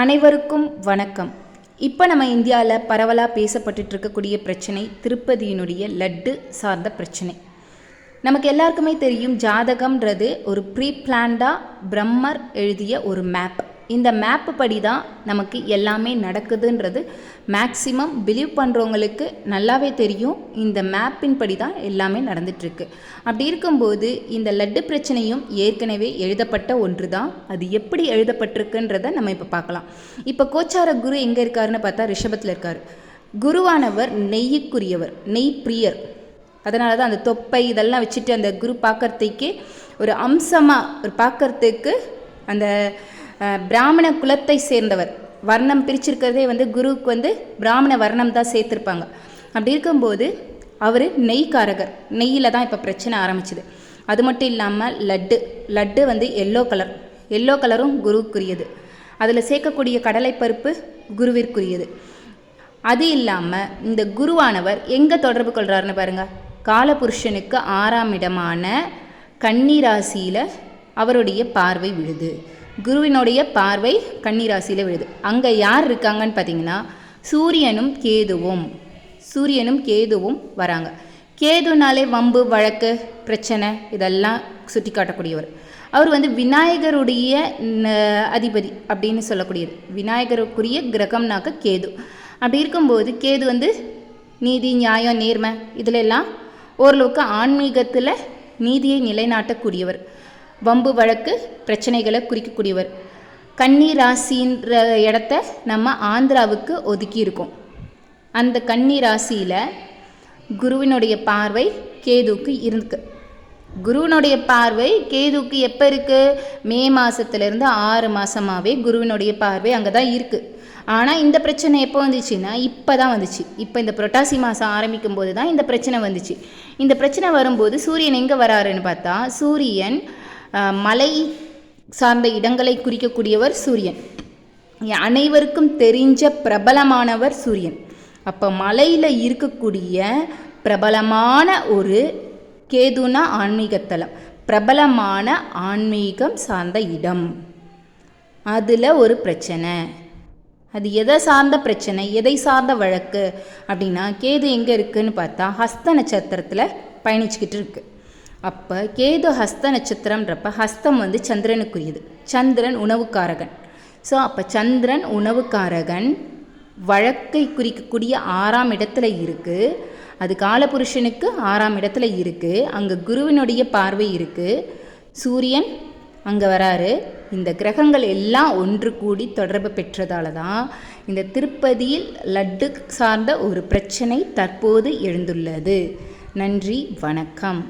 அனைவருக்கும் வணக்கம். இப்போ நம்ம இந்தியாவில் பரவலாக பேசப்பட்டுட்டு இருக்கக்கூடிய பிரச்சனை திருப்பதியினுடைய லட்டு சார்ந்த பிரச்சனை. நமக்கு எல்லாருக்குமே தெரியும் ஜாதகம்ன்றது ஒரு ப்ரீ பிளான்டாக பிரம்மர் எழுதிய ஒரு மேப் இந்த மேப்பு படி தான் நமக்கு எல்லாமே நடக்குதுன்றது. மேக்சிமம் பிலீவ் பண்ணுறவங்களுக்கு நல்லாவே தெரியும். இந்த மேப்பின் படி தான் எல்லாமே நடந்துட்டுருக்கு அப்படி இருக்கும்போது இந்த லட்டு பிரச்சனையும் ஏற்கனவே எழுதப்பட்ட ஒன்று தான் அது எப்படி எழுதப்பட்டிருக்குன்றதை நம்ம இப்போ பார்க்கலாம். இப்போ கோச்சார குரு எங்கே இருக்காருன்னு பார்த்தா ரிஷபத்தில் இருக்கார். குருவானவர் நெய்யுக்குரியவர் நெய் பிரியர் அதனால தான் அந்த தொப்பை இதெல்லாம் வச்சுட்டு அந்த குரு பார்க்கறதுக்கே ஒரு அம்சமாக ஒரு பார்க்கறதுக்கு அந்த பிராமண குலத்தை சேர்ந்தவர். வர்ணம் பிரிச்சிருக்கிறதே வந்து குருவுக்கு வந்து பிராமண வர்ணம் தான் சேர்த்துருப்பாங்க. அப்படி இருக்கும்போது அவர் நெய்க்காரகர். நெய்யில் தான் இப்போ பிரச்சனை ஆரம்பிச்சுது. அது மட்டும் இல்லாமல் லட்டு. லட்டு வந்து எல்லோ கலர் எல்லோ கலரும் குருவுக்குரியது. அதில் சேர்க்கக்கூடிய கடலைப்பருப்பு குருவிற்குரியது. அது இல்லாமல் இந்த குருவானவர் எங்கே தொடர்பு கொள்கிறாருன்னு பாருங்கள் காலபுருஷனுக்கு ஆறாம் இடமான கன்னிராசியில் அவருடைய பார்வை விழுது. குருவினுடைய பார்வை கன்னிராசியில் விழுது. அங்கே யார் இருக்காங்கன்னு பார்த்தீங்கன்னா சூரியனும் கேதுவும். சூரியனும் கேதுவும் வராங்க. கேதுனாலே வம்பு வழக்கு பிரச்சனை இதெல்லாம் சுட்டி காட்டக்கூடியவர் அவர் வந்து விநாயகருடைய அதிபதி அப்படின்னு சொல்லக்கூடியது. விநாயகருக்குரிய கிரகம்னாக்க கேது. அப்படி இருக்கும்போது கேது வந்து நீதி நியாயம் நேர்மை இதிலெல்லாம் ஓரளவுக்கு ஆன்மீகத்தில் நீதியை நிலைநாட்டக்கூடியவர். வம்பு வழக்கு பிரச்சனைகளை குறிக்கக்கூடியவர். கன்னி ராசின்ற இடத்த நம்ம ஆந்திராவுக்கு ஒதுக்கியிருக்கோம். அந்த கன்னி ராசியில் குருவினுடைய பார்வை கேதுவுக்கு இருக்கு. குருவினுடைய பார்வை கேதுவுக்கு எப்போ இருக்குது மே மாதத்துலேருந்து ஆறு மாதமாகவே குருவினுடைய பார்வை அங்கே தான் இருக்குது ஆனால் இந்த பிரச்சனை எப்போ வந்துச்சுன்னா இப்போ தான் வந்துச்சு. இப்போ இந்த புரட்டாசி மாதம் ஆரம்பிக்கும் போது தான் இந்த பிரச்சனை வந்துச்சு. இந்த பிரச்சனை வரும்போது சூரியன் எங்கே வராருன்னு பார்த்தா சூரியன் மலை சார்ந்த இடங்களை குறிக்கக்கூடியவர் சூரியன். அனைவருக்கும் தெரிஞ்ச பிரபலமானவர் சூரியன். அப்போ மலையில் இருக்கக்கூடிய பிரபலமான ஒரு கேதுனா ஆன்மீகத்தலம் பிரபலமான ஆன்மீகம் சார்ந்த இடம். அதில் ஒரு பிரச்சனை. அது எதை சார்ந்த பிரச்சனை? எதை சார்ந்த வழக்கு? அப்படின்னா கேது எங்கே இருக்குதுன்னு பார்த்தா ஹஸ்த நட்சத்திரத்தில் பயணிச்சுக்கிட்டு இருக்குது அப்போ கேது ஹஸ்த நட்சத்திரம்ன்றப்ப ஹஸ்தம் வந்து சந்திரனுக்குரியது. சந்திரன் உணவுக்காரகன். ஸோ அப்போ சந்திரன் உணவுக்காரகன் வழக்கை குறிக்கக்கூடிய ஆறாம் இடத்துல இருக்குது அது காலபுருஷனுக்கு ஆறாம் இடத்துல இருக்குது அங்கே குருவினுடைய பார்வை இருக்குது சூரியன் அங்கே வராரு. இந்த கிரகங்கள் எல்லாம் ஒன்று கூடி தொடர்பு பெற்றதால தான் இந்த திருப்பதியில் லட்டு சார்ந்த ஒரு பிரச்சனை தற்போது எழுந்துள்ளது. நன்றி வணக்கம்.